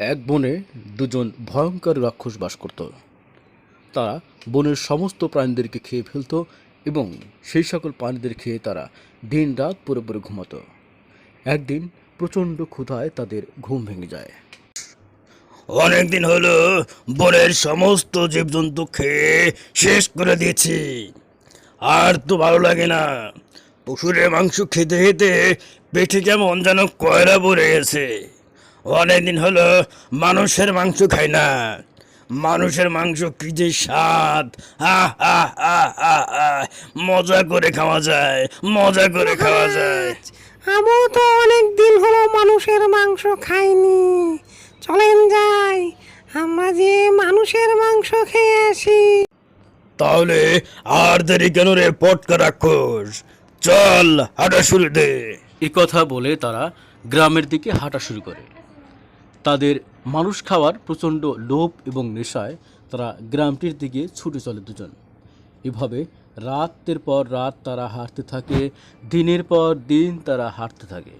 এক বনে দুজন ভয়ঙ্কর রাক্ষস বাস করত। তারা বনের সমস্ত প্রাণীদেরকে খেয়ে ফেলত এবং সেই সকল প্রাণীদের খেয়ে তারা দিন রাত পরে পরে ঘুমাতো। একদিন প্রচণ্ড ক্ষুধায় তাদের ঘুম ভেঙে যায়। অনেকদিন হলো বনের সমস্ত জীবজন্তু খেয়ে শেষ করে দিয়েছি। আর তো ভালো লাগে না। পশুরের মাংস খেতে খেতে পেটে কেমন যেন কয়লা ভরে গেছে। অনেকদিন হলো মানুষের মাংস খাই না। মানুষের মাংস কি যে স্বাদ। আহ আহ আহ আহ আহ মজা করে খাওয়া যায় মজা করে খাওয়া যায়। আমিও তো অনেক দিন হলো মানুষের মাংস খাইনি। চলেন যাই আমরা যে মানুষের মাংস খেয়ে আসি। তাহলে আর দেরি কেন রে পটকা রাক্ষস? চল হাঁটা শুরু দে। এ কথা বলে তারা গ্রামের দিকে হাঁটা শুরু করে। তাদের মানুষ খাওয়ার প্রচণ্ড লোভ এবং নেশায় তারা গ্রামটির দিকে ছুটে চলে দুজন। এভাবে রাতের পর রাত তারা হাঁটতে থাকে, দিনের পর দিন তারা হাঁটতে থাকে।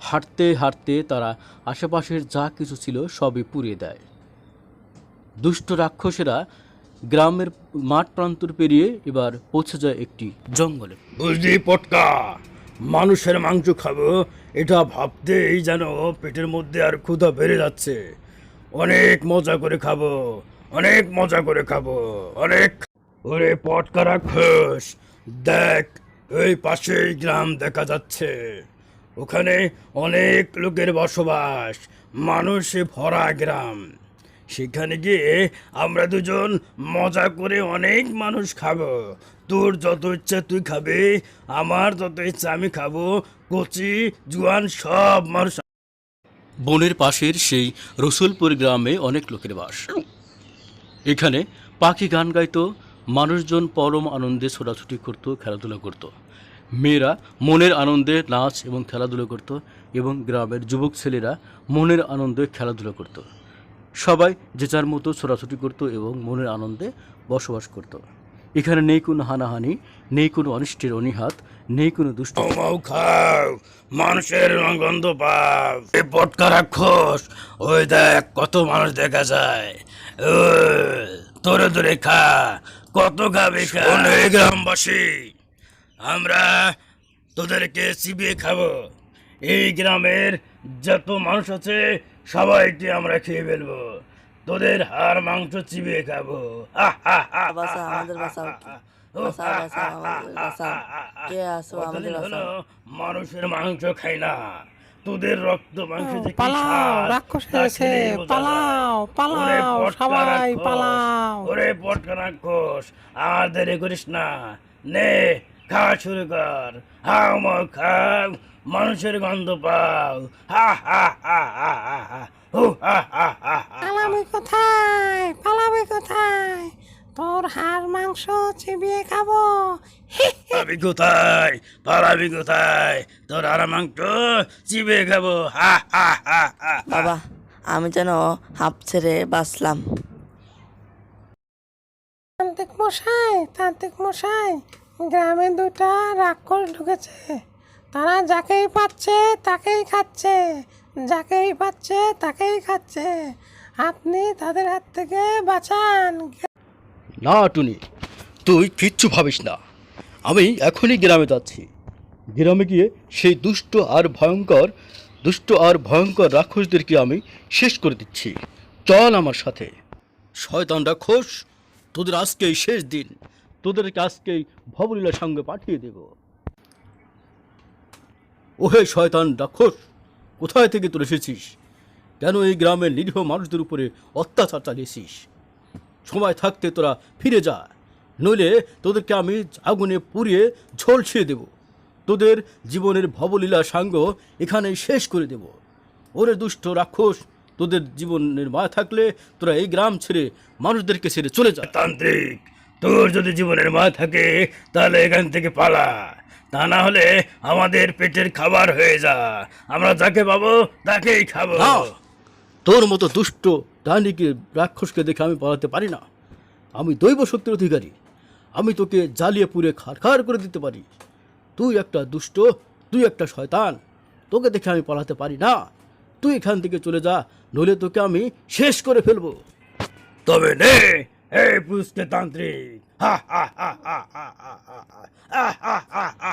হাঁটতে হাঁটতে তারা আশেপাশের যা কিছু ছিল সবই পুড়িয়ে দেয়। দুষ্ট রাক্ষসেরা গ্রামের মাঠ প্রান্তর পেরিয়ে এবার পৌঁছে যায় একটি জঙ্গলে। পটকা! মানুষের মাংস খাব, এটা ভাবতেই যেন পেটের মধ্যে আর ক্ষুধা বেড়ে যাচ্ছে। অনেক মজা করে খাব, অনেক মজা করে খাব, অনেক ওরে পটকা খোস। দেখ ওই পাশেই গ্রাম দেখা যাচ্ছে। ওখানে অনেক লোকের বসবাস, মানুষে ভরা গ্রাম। সেখানে গিয়ে আমরা দুজন মজা করে অনেক মানুষ খাব। তোর যত ইচ্ছা তুই খাবে, আমার যত ইচ্ছা আমি খাব, কচি, জুয়ান সব মানুষ বনের পাশের সেই রসুলপুর গ্রামে অনেক লোকের বাস। এখানে পাখি গান গাইতো, মানুষজন পরম আনন্দে ছোটাছুটি করত, খেলাধুলা করত। মেয়েরা মনের আনন্দে নাচ এবং খেলাধুলা করত এবং গ্রামের যুবক ছেলেরা মনের আনন্দে খেলাধুলা করত। সবাই যে যার মতো ছোটাছুটি করত এবং মনের আনন্দে বসবাস করত। এখানে নেই কোনো হানাহানি নেই কোনো অনিষ্টের অনিহাত নেই কোনো দুষ্ট মাও খাও মানুষের গন্ধ পাও। এ পটকা রাক্ষস ওই দেখ কত মানুষ দেখা যায়। ও, তোরে তোরে খা কত খাবে গ্রামবাসী। আমরা তোদেরকে চিবিয়ে খাব। এই গ্রামের যত মানুষ আছে সবাইকে আমরা খেয়ে ফেলব। তোদের হার মাংস চিবিয়ে খাব। মানুষের মাংস খাই না। তোদের রক্ত মাংস পালাও রাক্ষস যায়। পালাও পালাও সবাই পালাও। ওরে পটকা রাক্ষস আর দেরি করিস না। নে খা শুরু কর। হাও মাও খাও মানুষের গন্ধ পাও হা হা হা হা হা হা হু হা হা হা হা পালাবি কোথায় পালাবি কোথায় তোর হাড় মাংস চিবিয়ে খাব পালাবি কোথায় পালাবি কোথায় তোর আর মাংস চিবে খাব হা হা হা হা বাবা আমি যেন হাঁপ ছেড়ে বাঁচলাম তান্ত্রিক মশাই তান্ত্রিক মশাই গ্রামে দুটা রাক্ষস ঢুকেছে তারা যাকেই পাচ্ছে তাকেই খাচ্ছে যাকেই পাচ্ছে তাকেই খাচ্ছে। আপনি তাদের হাত থেকে বাঁচান। না টুনি তুই কিচ্ছু ভাবিস না। আমি এখনই গ্রামে যাচ্ছি। গ্রামে গিয়ে সেই দুষ্ট আর ভয়ঙ্কর দুষ্ট আর ভয়ঙ্কর রাক্ষসদেরকে আমি শেষ করে দিচ্ছি। চল আমার সাথে। শয়তান রাক্ষস তোদের আজকেই শেষ দিন। তোদেরকে আজকেই ভবলীলার সঙ্গে পাঠিয়ে দেব। ওহে শয়তান রাক্ষস, কোথায় থেকে তোর এসেছিস? কেন এই গ্রামের নিরীহ মানুষদের উপরে অত্যাচার চালিয়েছিস? সময় থাকতে তোরা ফিরে যা, নইলে তোদেরকে আমি আগুনে পুড়িয়ে ঝলসিয়ে দেব। তোদের জীবনের ভবলীলা সাঙ্গ এখানেই শেষ করে দেব। ওরে দুষ্ট রাক্ষস, তোদের জীবনের মায়া থাকলে তোরা এই গ্রাম ছেড়ে মানুষদেরকে ছেড়ে চলে যা। তান্ত্রিক, তোর যদি জীবনের মা থাকে, তাহলে এখান থেকে পালা। তা না হলে আমাদের পেটের খাবার হয়ে যা। আমরা যাকে পাবো তাকেই খাব। তোর মতো দুষ্ট ডানিকে রাক্ষসকে দেখে আমি পালাতে পারি না। আমি দৈব শক্তির অধিকারী। আমি তোকে জ্বালিয়ে পুড়ে খাড় করে দিতে পারি। তুই একটা দুষ্ট তুই একটা শয়তান। তোকে দেখে আমি পালাতে পারি না। তুই এখান থেকে চলে যা নইলে তোকে আমি শেষ করে ফেলব। তবে নে হে পুষ্টেতান্ত্রিক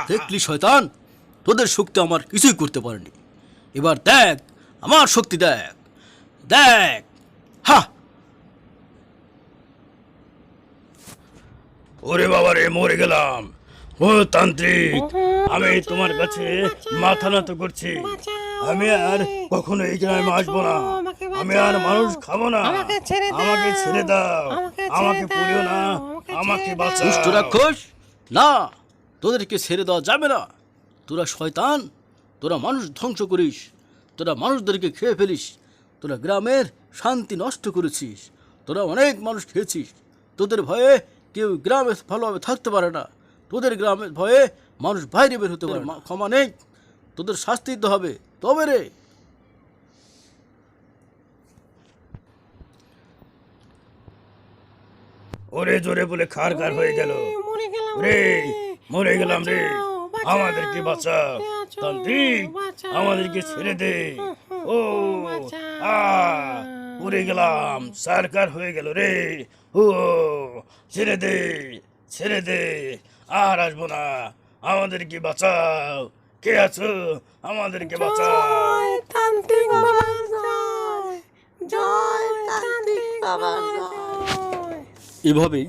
দেখলি শয়তান তোদের শক্তি আমার কিছুই করতে পারেনি এবার দেখ আমার শক্তি দেখ দেখ হা ওরে বাবা রে মরে গেলাম ও তান্ত্রিক আমি তোমার কাছে মাথা নত করছি আমি আর কখনো এই গ্রামে আসব না আমাকে আমি আর মানুষ খাব না। আমাকে ছেড়ে দাও। আমাকে ছেড়ে দাও। আমাকে পুড়িও না। আমাকে বাঁচাও। দুষ্ট রাক্ষস না তোদেরকে ছেড়ে দেওয়া যাবে না। তোরা শয়তান তোরা মানুষ ধ্বংস করিস। তোরা মানুষদেরকে খেয়ে ফেলিস। তোরা গ্রামের শান্তি নষ্ট করেছিস। তোরা অনেক মানুষ খেয়েছিস। তোদের ভয়ে কেউ গ্রামে ভালোভাবে থাকতে পারে না। তোদের গ্রামের ভয়ে মানুষ বাইরে বের হতে পারে না। ক্ষমা নেই। তোদের শাস্তি দিতে হবে। তবে রে ওরে জোরে বলে খার খার হয়ে গেল। রে। মরে গেলাম রে। আমাদেরকে বাঁচা তান্ত্রিক। আমাদেরকে ছেড়ে দে। ও আ পড়ে গেলাম। সরকার হয়ে গেল রে। ও ছেড়ে দে ছেড়ে দে। আর আসব না। আমাদেরকে বাঁচাও। কে আছো? আমাদেরকে বাঁচাও। তান্ত্রিক বাবা জয় তান্ত্রিক বাবা এভাবেই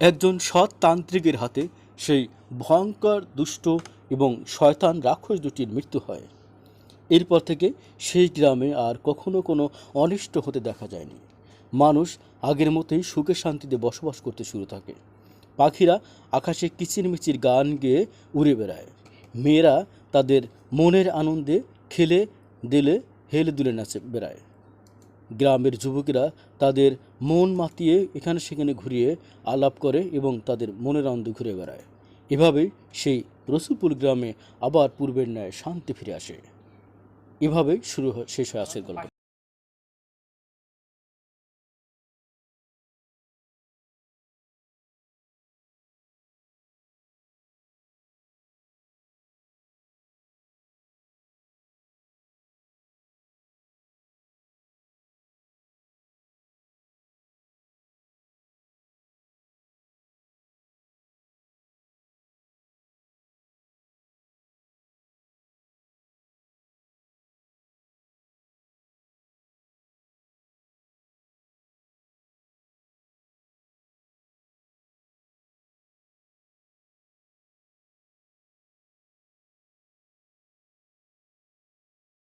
একজন সৎ তান্ত্রিকের হাতে সেই ভয়ঙ্কর, দুষ্ট এবং শয়তান রাক্ষস দুটির মৃত্যু হয়। এরপর থেকে সেই গ্রামে আর কখনো কোনো অনিষ্ট হতে দেখা যায়নি। মানুষ আগের মতোই সুখে শান্তিতে বসবাস করতে শুরু থাকে। পাখিরা আকাশে কিচিরমিচির গান গেয়ে উড়ে বেড়ায়। মেয়েরা তাদের মনের আনন্দে খেলে, দেলে, হেলে দুলে নাচে বেড়ায়। গ্রামের যুবকেরা তাদের মন মাতিয়ে এখানে সেখানে ঘুরিয়ে আলাপ করে এবং তাদের মনের আনন্দ ঘুরে বেড়ায়। এভাবে সেই রসুলপুর গ্রামে আবার পূর্বের ন্যায় শান্তি ফিরে আসে। এভাবেই শুরু শেষ হয় আজকের গল্প।